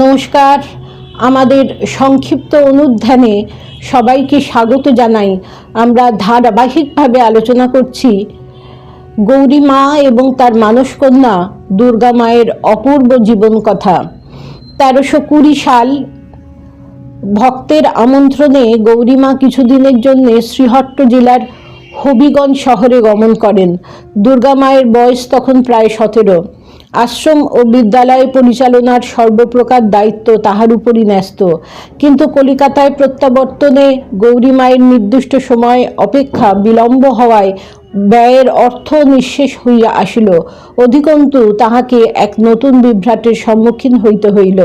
নমস্কার। আমাদের সংক্ষিপ্ত অনুধ্যানে সবাইকে স্বাগত জানাই। আমরা ধারাবাহিকভাবে আলোচনা করছি গৌরী মা এবং তার মানসকন্যা দুর্গা মায়ের অপূর্ব জীবন কথা। তেরোশো কুড়ি সাল ভক্তের আমন্ত্রণে গৌরীমা কিছুদিনের জন্য শ্রীহট্ট জেলার হবিগঞ্জ শহরে গমন করেন। দুর্গা মায়ের বয়স তখন প্রায় সতেরো। আশ্রম ও বিদ্যালয় পরিচালনার সর্বপ্রকার দায়িত্ব তাহার উপরই ন্যস্ত। কিন্তু কলিকাতায় প্রত্যাবর্তনে গৌরী মায়ের নির্দিষ্ট সময় অপেক্ষা বিলম্ব হওয়ায় ব্যয়ের অর্থ নিঃশেষ হইয়া আসিল। অধিকন্তু তাহাকে এক নতুন বিভ্রাটের সম্মুখীন হইতে হইল।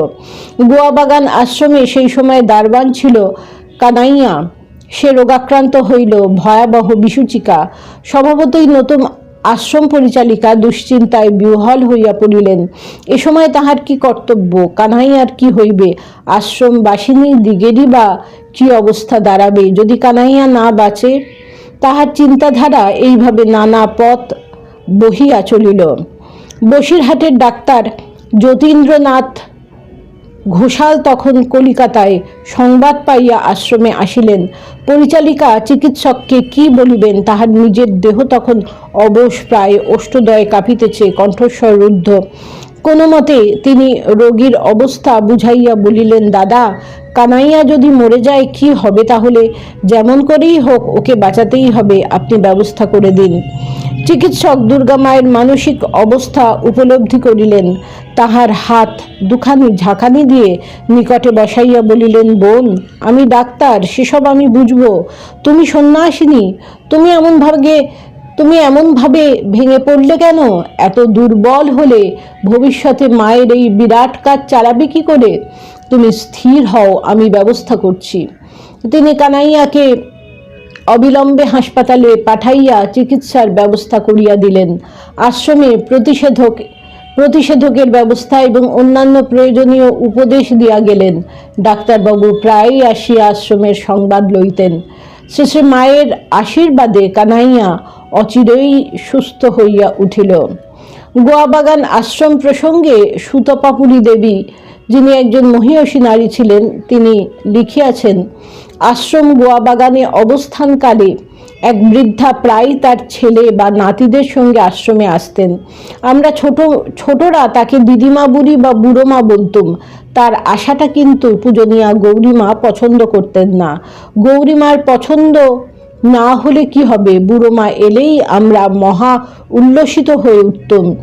গোয়াবাগান আশ্রমে সেই সময় দারবান ছিল কানাইয়া। সে রোগাক্রান্ত হইল, ভয়াবহ বিসূচিকা। স্বভাবতই নতুন আশ্রম পরিচালিকা দুশ্চিন্তায় বিহ্বল হইয়া পড়িলেন। এ সময় তাহার কি কর্তব্য? কানাইয়ার কি হইবে? আশ্রম বাসিনী দিগেরই বা কি অবস্থা দাঁড়াবে? যদি কানাইয়া না বাঁচে, তাহার চিন্তাধারা এইভাবে নানা পথ বহিয়া চলিল। বসিরহাটের ডাক্তার যতীন্দ্রনাথ ঘোষাল তখন কলিকাতায় সংবাদ পাইয়া আশ্রমে আসিলেন। পরিচালিকা, চিকিৎসককে কি বলিবেন, তাহার নিজের দেহ তখন অবশ প্রায় অষ্টদয় কাঁপিতেছে, কণ্ঠস্বর রুদ্ধ। কোনো মতে তিনি রোগীর অবস্থা বুঝাইয়া বলিলেন, দাদা, কানাইয়া যদি মরে যায়, কি হবে তাহলে? যেমন করেই হোক, ওকে বাঁচাতেই হবে। আপনি ব্যবস্থা করে দিন। চিকিৎসক দুর্গা মায়ের মানসিক অবস্থা উপলব্ধি করিলেন। তাহার হাত দুখানি ঝাঁকানি দিয়ে নিকটে বসাইয়া বলিলেন, বোন, আমি ডাক্তার, সেসব আমি বুঝব। তুমি সন্ন্যাসিনী, তুমি এমন ভাবে তুমি এমনভাবে ভেঙে পড়লে কেন? এত দুর্বল হলে ভবিষ্যতে মায়ের এই বিরাট কাজ চালাবে কি করে? তুমি স্থির হও, আমি ব্যবস্থা করছি। তিনি কানাইয়াকে অবিলম্বে হাসপাতালে পাঠাইয়া চিকিৎসার ব্যবস্থা করিয়া দিলেন। আশ্রমে প্রতিষেধক, প্রতিষেধকের ব্যবস্থা এবং অন্যান্য প্রয়োজনীয় উপদেশ দিয়া গেলেন। ডাক্তারবাবু প্রায়ই আসিয়া আশ্রমের সংবাদ লইতেন। শেষে মায়ের আশীর্বাদে কানাইয়া অচিরেই সুস্থ হইয়া উঠিল। গোয়াবাগান আশ্রম প্রসঙ্গে সুতপাপুরী দেবী, যিনি একজন মহিয়সী নারী ছিলেন, তিনি লিখিয়াছেন, আশ্রম গোয়াবাগানে অবস্থানকালে এক বৃদ্ধা প্রায় তার ছেলে বা নাতিদের সঙ্গে আশ্রমে আসতেন। আমরা ছোট, ছোটরা তাকে দিদিমা বুড়ি বা বুড়ো মা বলতুম। তার আশাটা কিন্তু পূজনীয়া গৌরীমা পছন্দ করতেন না। গৌরীমার পছন্দ না হলে কি হবে? বুড়ো মা এলেই আমরা মহা উল্লসিত হয়ে উঠতুম।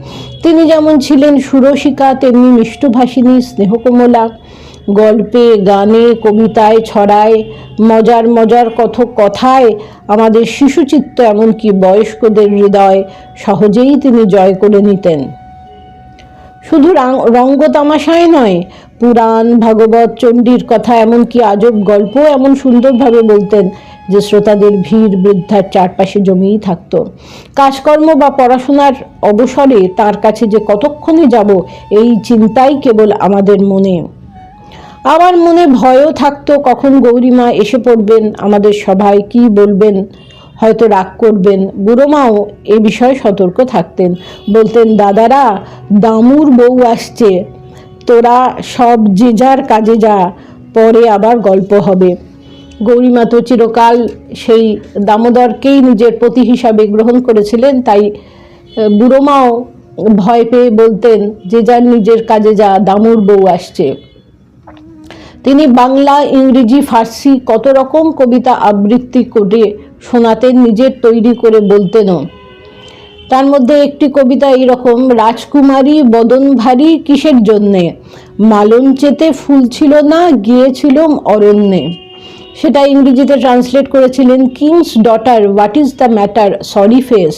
তিনি যেমন ছিলেন সুরসিকা, তেমনি মিষ্টভাষিনী, স্নেহকমলা। গল্পে, গানে, কবিতায়, ছড়ায়, মজার মজার কথ কথায় আমাদের শিশুচিত্ত, এমনকি বয়স্কদের হৃদয় সহজেই তিনি জয় করে নিতেন। শুধু রাং- রঙ্গতামাশায় নয়, পুরাণ, ভাগবত, চণ্ডীর কথা, এমনকি আজব গল্প এমন সুন্দরভাবে বলতেন। যে শ্রোতাদের ভিড়, বৃদ্ধার চারপাশে জমিয়েই থাকতো। কাজকর্ম বা পড়াশোনার অবসরে তার কাছে যে কতক্ষণে যাব, এই চিন্তাই কেবল আমাদের মনে। আমার মনে ভয়ও থাকতো কখন গৌরীমা এসে পড়বেন, আমাদের সভায় কি বলবেন, হয়তো রাগ করবেন। বুড়োমাও এ বিষয়ে সতর্ক থাকতেন। বলতেন, দাদারা, দামুর বউ আসছে, তোরা সব যে যার কাজে যা, পরে আবার গল্প হবে। গৌরীমা তো চিরকাল সেই দামোদরকেই নিজের পতি হিসাবে গ্রহণ করেছিলেন। তাই বুড়োমাও ভয় পেয়ে বলতেন, যে যার নিজের কাজে যা দামুর বউ আসছে। তিনি বাংলা, ইংরেজি, ফার্সি কত রকম কবিতা আবৃত্তি করে শোনাতেন, নিজের তৈরি করে বলতেনও। তার মধ্যে একটি কবিতা এইরকম, রাজকুমারী বদন ভারী কিসের জন্যে? মালন চেতে ফুল ছিল না, গিয়েছিলাম অরণ্যে। সেটা ইংরেজিতে ট্রান্সলেট করেছিলেন king's daughter what is the matter sorry face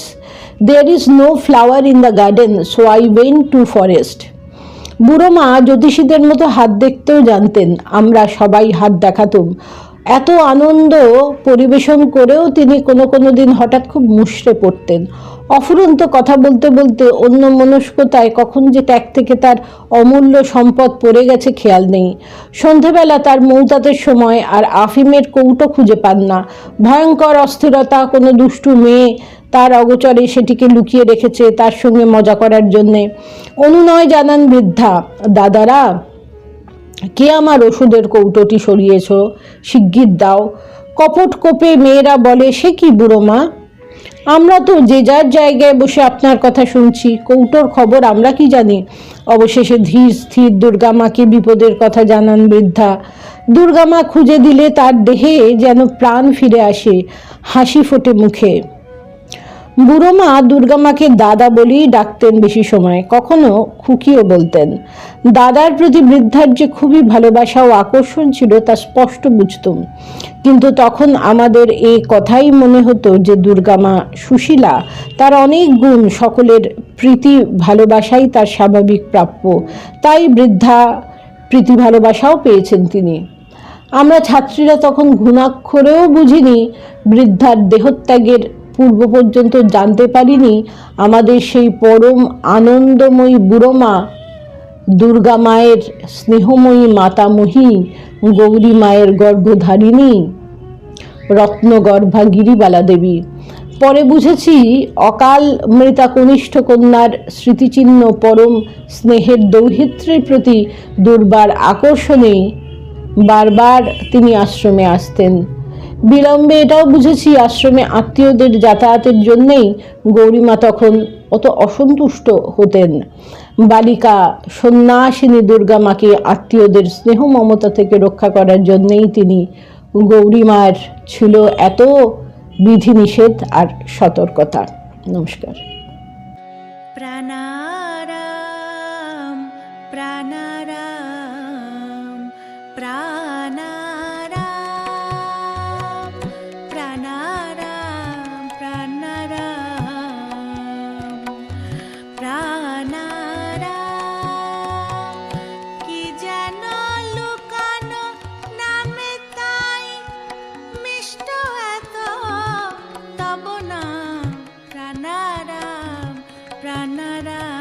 there is no flower in the garden so I went to forest বুড়ো মা জ্যোতিষীদের মতো হাত দেখতেও জানতেন, আমরা সবাই হাত দেখাতুম। এত আনন্দ পরিবেশন করেও তিনি কোনো কোনো দিন হঠাৎ খুব মুষড়ে পড়তেন। অফুরন্ত কথা বলতে বলতে অন্য মনস্কতায় কখন যে ত্যাগ থেকে তার অমূল্য সম্পদ পড়ে গেছে খেয়াল নেই। সন্ধেবেলা তার মৌতাতের সময় আর আফিমের কৌটো খুঁজে পান না। ভয়ঙ্কর অস্থিরতা, কোনো দুষ্টু মেয়ে তার অগোচরে সেটিকে লুকিয়ে রেখেছে তার সঙ্গে মজা করার জন্যে। অনুনয় জানান বৃদ্ধা, দাদারা কে আমার ওষুধের কৌটোটি সরিয়েছ? শিগগির দাও। কপট কোপে মেয়েরা বলে, সে কি বুড়ো মা? আমরা তো যে যার জায়গায় বসে আপনার কথা শুনছি, কৌটোর খবর আমরা কি জানি? অবশেষে ধীর, স্থির দুর্গামাকে বিপদের কথা জানান বৃদ্ধা। দুর্গামা খুঁজে দিলে তার দেহে যেন প্রাণ ফিরে আসে, হাসি ফোটে মুখে। বুড়ো মা দুর্গামাকে দাদা বলেই ডাকতেন বেশি সময়, কখনো খুকিও বলতেন। দাদার প্রতি বৃদ্ধার যে খুবই ভালোবাসা ও আকর্ষণ ছিল তা স্পষ্ট বুঝতুম। কিন্তু তখন আমাদের এই কথাই মনে হতো যে দুর্গামা সুশীলা, তার অনেক গুণ সকলের প্রীতি ভালোবাসাই তার স্বাভাবিক প্রাপ্য। তাই বৃদ্ধা প্রীতি ভালোবাসাও পেয়েছেন তিনি। আমরা ছাত্রীরা তখন ঘুণাক্ষরেও বুঝিনি বৃদ্ধার দেহত্যাগের পূর্ব পর্যন্ত জানতে পারিনি, আমাদের সেই পরম আনন্দময়ী বুড়োমা, দুর্গা মায়ের স্নেহময়ী মাতামহী গৌরী মায়ের গর্ভধারিণী রত্নগর্ভা গিরিবালা দেবী। পরে বুঝেছি, অকাল মৃতা কনিষ্ঠ কন্যার স্মৃতিচিহ্ন পরম স্নেহের দৌহিত্রের প্রতি দুর্বার আকর্ষণে বারবার তিনি আশ্রমে আসতেন। বিলম্বে এটাও বুঝেছি, আশ্রমে আত্মীয়দের যাতায়াতের জন্যেই গৌরীমা তখন অত অসন্তুষ্ট হতেন। বালিকা সন্ন্যাসিনী দুর্গা মাকে আত্মীয়দের স্নেহ মমতা থেকে রক্ষা করার জন্যেই তিনি গৌরীমার ছিল এত বিধিনিষেধ আর সতর্কতা। নমস্কার। প্রাণারাম প্রাণারাম। প্রাণারাম